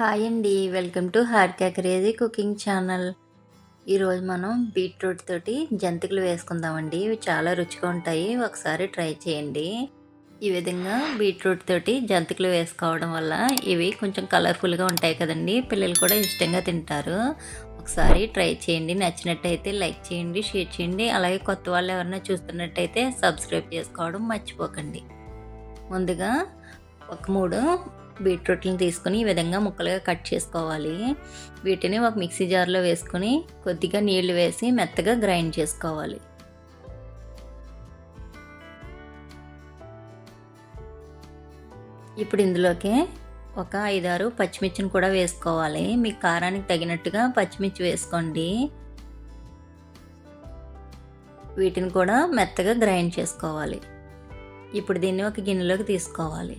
Hi అండి. Welcome to heart crazy cooking channel. ఈరోజు మనం బీట్రూట్ తోటి జంతికలు వేసుకుందామండి. ఇవి చాలా రుచిగా ఉంటాయి. ఒకసారి ట్రై చేయండి. ఈ విధంగా బీట్రూట్ తోటి జంతికలు వేసుకోవడం వల్ల ఇవి కొంచెం కలర్ఫుల్గా ఉంటాయి కదండి. పిల్లలు కూడా ఇష్టంగా తింటారు. ఒకసారి ట్రై చేయండి. నచ్చినట్టయితే లైక్ చేయండి షేర్ చేయండి. అలాగే కొత్త వాళ్ళు ఎవరైనా చూస్తున్నట్టయితే సబ్స్క్రైబ్ చేసుకోవడం మర్చిపోకండి. ముందుగా ఒక మూడు బీట్రూట్లను తీసుకుని ఈ విధంగా ముక్కలుగా కట్ చేసుకోవాలి. వీటిని ఒక మిక్సీ జార్లో వేసుకుని కొద్దిగా నీళ్ళు వేసి మెత్తగా గ్రైండ్ చేసుకోవాలి. ఇప్పుడు ఇందులోకి ఒక ఐదారు పచ్చిమిర్చిని కూడా వేసుకోవాలి. మీ కారానికి తగినట్టుగా పచ్చిమిర్చి వేసుకోండి. వీటిని కూడా మెత్తగా గ్రైండ్ చేసుకోవాలి. ఇప్పుడు దీన్ని ఒక గిన్నెలోకి తీసుకోవాలి.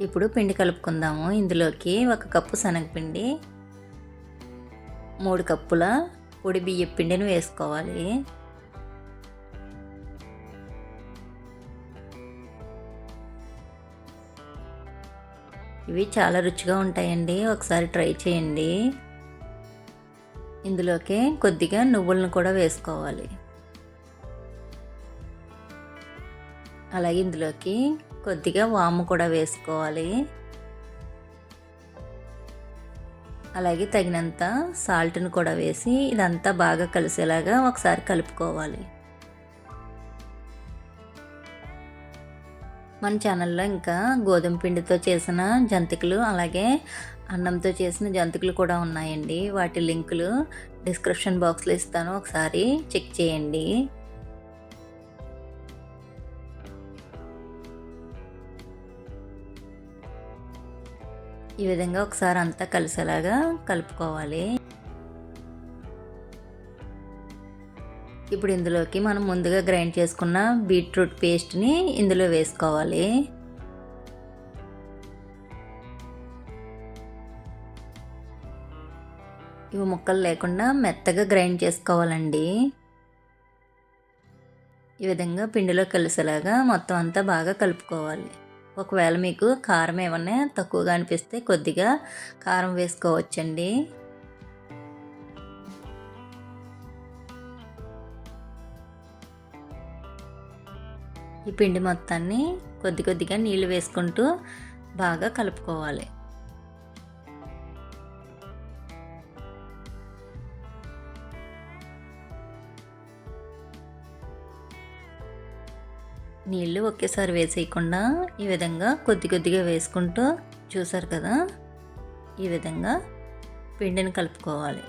ఇప్పుడు పిండి కలుపుకుందాము. ఇందులోకి ఒక కప్పు శనగపిండి మూడు కప్పుల పొడి బియ్య పిండిని వేసుకోవాలి. ఇవి చాలా రుచిగా ఉంటాయండి. ఒకసారి ట్రై చేయండి. ఇందులోకి కొద్దిగా నువ్వులను కూడా వేసుకోవాలి. అలాగే ఇందులోకి కొద్దిగా వాము కూడా వేసుకోవాలి. అలాగే తగినంత సాల్ట్ని కూడా వేసి ఇదంతా బాగా కలిసేలాగా ఒకసారి కలుపుకోవాలి. మన ఛానల్లో ఇంకా గోధుమ పిండితో చేసిన జంతికలు అలాగే అన్నంతో చేసిన జంతికలు కూడా ఉన్నాయండి. వాటి లింకులు డిస్క్రిప్షన్ బాక్స్లో ఇస్తాను. ఒకసారి చెక్ చేయండి. ఈ విధంగా ఒకసారి అంతా కలిసేలాగా కలుపుకోవాలి. ఇప్పుడు ఇందులోకి మనం ముందుగా గ్రైండ్ చేసుకున్న బీట్రూట్ పేస్ట్ని ఇందులో వేసుకోవాలి. ఇవి ముక్కలు లేకుండా మెత్తగా గ్రైండ్ చేసుకోవాలండి. ఈ విధంగా పిండిలో కలిసేలాగా మొత్తం అంతా బాగా కలుపుకోవాలి. ఒకవేళ మీకు కారం ఏమన్నా తక్కువగా అనిపిస్తే కొద్దిగా కారం వేసుకోవచ్చండి. ఈ పిండి మొత్తాన్ని కొద్ది కొద్దిగా నీళ్ళు వేసుకుంటూ బాగా కలుపుకోవాలి. నీళ్ళు ఒకేసారి వేసేయకుండా ఈ విధంగా కొద్ది కొద్దిగా వేసుకుంటూ చూసారు కదా? ఈ విధంగా పిండిని కలుపుకోవాలి.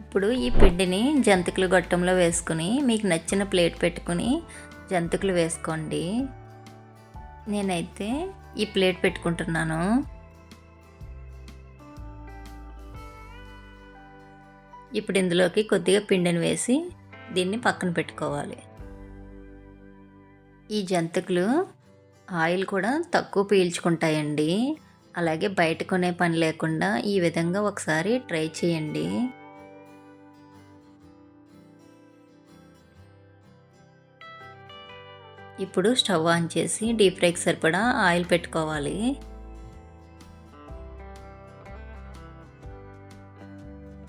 ఇప్పుడు ఈ పిండిని జంతికలు గొట్టంలో వేసుకుని మీకు నచ్చిన ప్లేట్ పెట్టుకుని జంతికలు వేసుకోండి. నేనైతే ఈ ప్లేట్ పెట్టుకుంటున్నాను. ఇప్పుడు ఇందులోకి కొద్దిగా పిండిని వేసి దీన్ని పక్కన పెట్టుకోవాలి. ఈ జంతికలు ఆయిల్ కూడా తక్కువ పీల్చుకుంటాయండి. అలాగే బయట కొనే పని లేకుండా ఈ విధంగా ఒకసారి ట్రై చేయండి. ఇప్పుడు స్టవ్ ఆన్ చేసి డీప్ ఫ్రైకి సరిపడా ఆయిల్ పెట్టుకోవాలి.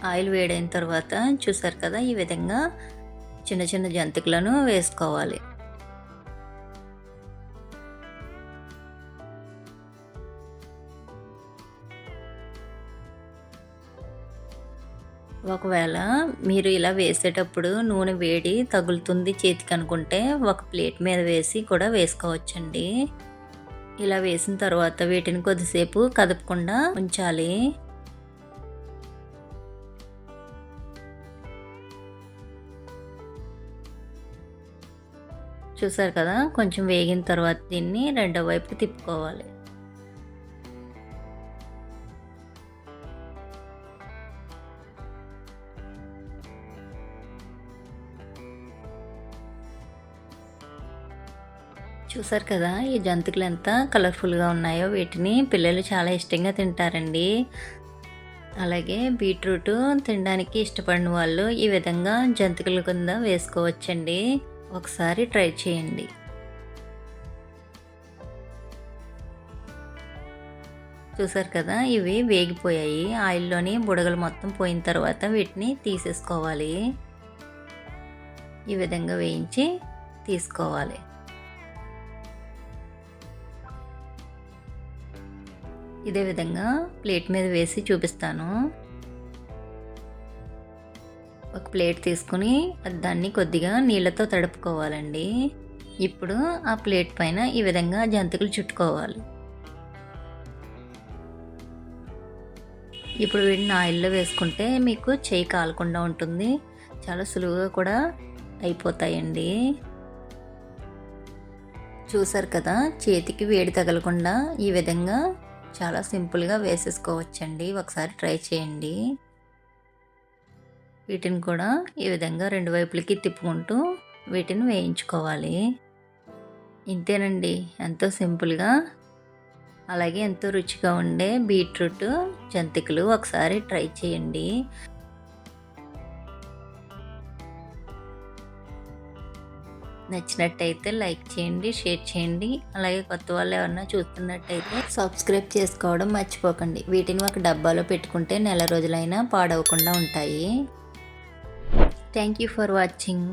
ఆయిల్ వేడైన తర్వాత చూసారు కదా ఈ విధంగా చిన్న చిన్న జంతికలను వేసుకోవాలి. ఒకవేళ మీరు ఇలా వేసేటప్పుడు నూనె వేడి తగులుతుంది చేతికి అనుకుంటే ఒక ప్లేట్ మీద వేసి కూడా వేసుకోవచ్చండి. ఇలా వేసిన తర్వాత వీటిని కొద్దిసేపు కదపకుండా ఉంచాలి. చూసారు కదా? కొంచెం వేగిన తర్వాత దీన్ని రెండో వైపు తిప్పుకోవాలి. చూసారు కదా ఈ జంతికలు ఎంత కలర్ఫుల్గా ఉన్నాయో వీటిని పిల్లలు చాలా ఇష్టంగా తింటారండి. అలాగే బీట్రూట్ తినడానికి ఇష్టపడిన వాళ్ళు ఈ విధంగా జంతికల కింద వేసుకోవచ్చండి. ఒకసారి ట్రై చేయండి. చూసారు కదా ఇవి వేగిపోయాయి. ఆయిల్లోని బుడగలు మొత్తం పోయిన తర్వాత వీటిని తీసేసుకోవాలి. ఈ విధంగా వేయించి తీసుకోవాలి. ఇదే విధంగా ప్లేట్ మీద వేసి చూపిస్తాను. ఒక ప్లేట్ తీసుకుని దాన్ని కొద్దిగా నీళ్ళతో తడుపుకోవాలండి. ఇప్పుడు ఆ ప్లేట్ పైన ఈ విధంగా జంతికలు చుట్టుకోవాలి. ఇప్పుడు వీటిని ఆయిల్లో వేసుకుంటే మీకు చేయి కాలకుండా ఉంటుంది. చాలా సులువుగా కూడా అయిపోతాయండి. చూసారు కదా చేతికి వేడి తగలకుండా ఈ విధంగా చాలా సింపుల్గా వేసేసుకోవచ్చండి. ఒకసారి ట్రై చేయండి. వీటిని కూడా ఈ విధంగా రెండు వైపులకి తిప్పుకుంటూ వీటిని వేయించుకోవాలి. ఇంతేనండి. ఎంతో సింపుల్గా అలాగే ఎంతో రుచిగా ఉండే బీట్రూట్ జంతికలు ఒకసారి ట్రై చేయండి. నచ్చినట్టయితే లైక్ చేయండి షేర్ చేయండి. అలాగే కొత్త వాళ్ళు ఎవరన్నా చూస్తున్నట్టయితే సబ్స్క్రైబ్ చేసుకోవడం మర్చిపోకండి. వీటిని ఒక డబ్బాలో పెట్టుకుంటే నెల రోజులైనా పాడవకుండా ఉంటాయి. Thank you for watching